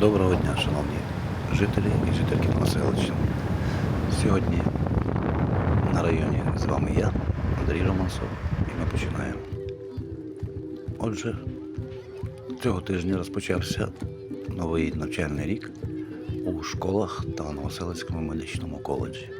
Доброго дня, шановні жителі і жительки Новоселища. Сьогодні на районі з вами я, Андрій Романцов, і ми починаємо. Отже, цього тижня розпочався новий навчальний рік у школах та Новоселицькому медичному коледжі.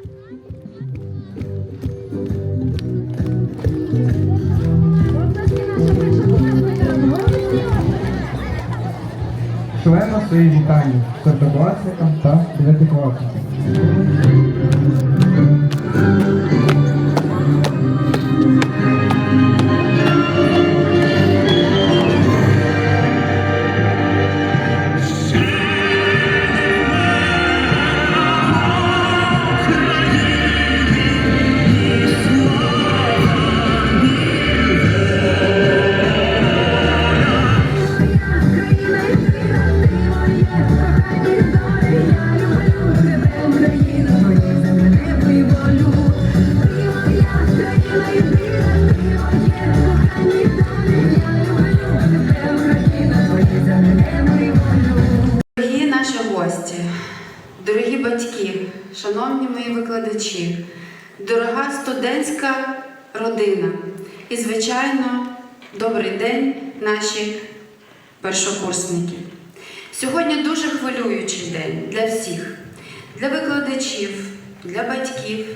Свої вітання першокласникам та дев'ятикласникам. Шановні мої викладачі, дорога студентська родина і, звичайно, добрий день, наші першокурсники. Сьогодні дуже хвилюючий день для всіх, для викладачів, для батьків,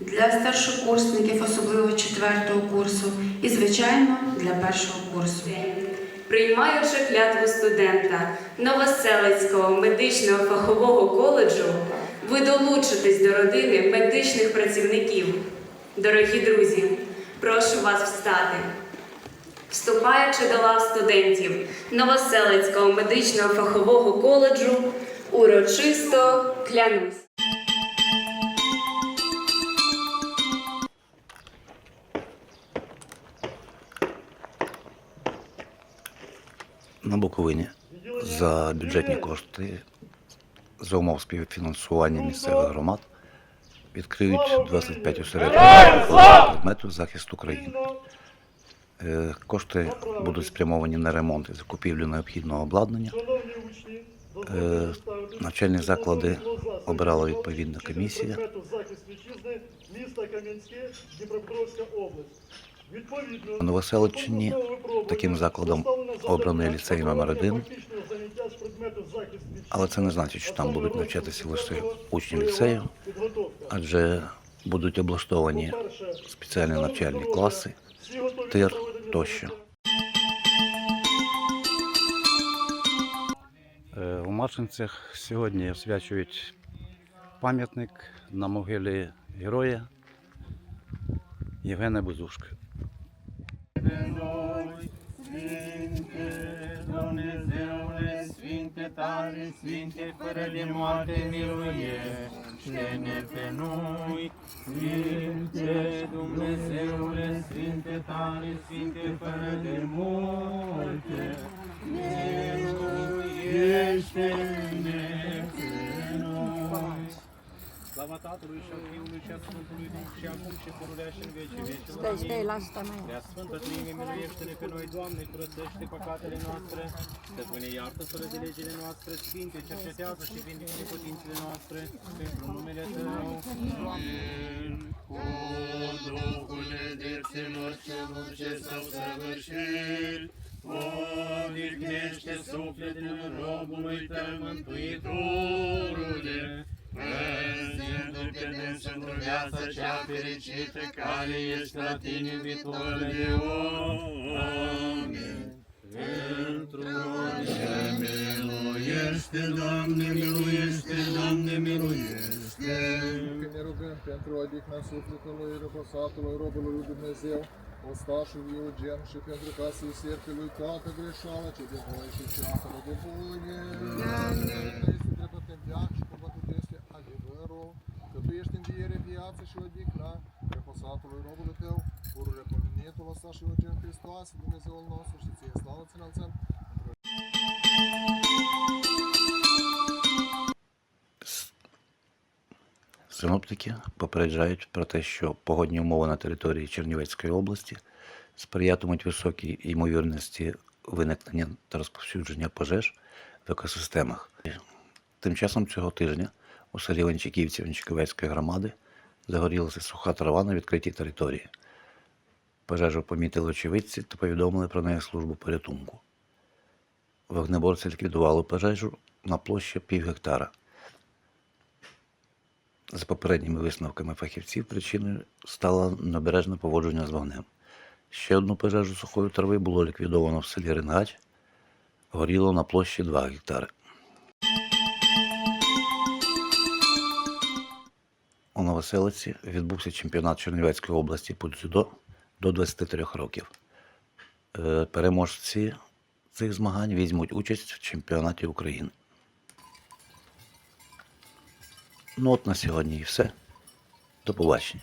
для старшокурсників, особливо четвертого курсу, і, звичайно, для першого курсу. Приймаючи клятву студента Новоселицького медичного фахового коледжу, ви долучитесь до родини медичних працівників. Дорогі друзі, прошу вас встати. Вступаючи до лав студентів Новоселицького медичного фахового коледжу, урочисто клянусь. На Буковині за бюджетні кошти за умов співфінансування місцевих громад відкриють 25 осередків предмету захисту країни. Е, Кошти будуть спрямовані на ремонт і закупівлю необхідного обладнання. Е, Навчальні заклади обирала відповідна комісія. Новоселичині таким закладом обраний ліцей номер 1 але це не значить, що там будуть навчатися лише учні ліцею, адже будуть облаштовані спеціальні навчальні класи, тир тощо. Е, У Маршинцях сьогодні освячують пам'ятник на могилі героя Євгена Бузушка. Dumnezeule, Sfinte tare, Sfinte, fără de moarte, miluiește-ne pe noi. Sfinte, Dumnezeule, Sfinte tare, Sfinte, fără de moarte, Tatălui și a Fiului și a Sfântului Duh și acum și pururea și în vecii vecilor. Stai, stai, lasă stai mai Prea Sfântă Trăime, miluiește-ne pe noi, Doamne, curățește păcatele noastre, Stăpâne, iartă fără de legile noastre, Sfinte, cercetează și vindecă neputințele noastre, pentru numele Tău. Cu Duhul edepților celor ce s-au săvârșit, odihnește sufletul robului tău, Mântuitorule, dâns într-o viață cea fericită, care ești la tine iubitor de oameni. Pentru orice miluiește, Doamne, miluiește, Doamne, miluiește. Că ne rugăm pentru odihna sufletului răposatului robului lui Dumnezeu, ostașul Eugen și pentru ca să-i serpe lui toată greșeala ce de voi și ceafără de bune. Doamne! Răposatului robului Tău, pururile pomenitul ostaș Eugen Hristos, Dumnezeul nostru și Ție slavă ți. Синоптики попереджають про те, що погодні умови на території Чернівецької області сприятимуть високій ймовірності виникнення та розповсюдження пожеж в екосистемах. Тим часом цього тижня у селі Ванчиківці Ванчиковецької громади загорілася суха трава на відкритій території. Пожежу помітили очевидці та повідомили про неї службу порятунку. Вогнеборці ліквідували пожежу на площі пів гектара. За попередніми висновками фахівців, причиною стало необережне поводження з вогнем. Ще одну пожежу сухої трави було ліквідовано в селі Ренгач, горіло на площі 2 гектари. У Новоселиці відбувся чемпіонат Чернівецької області по дзюдо до 23 років. Е, Переможці цих змагань візьмуть участь в чемпіонаті України. Ну от на сьогодні і все. До побачення.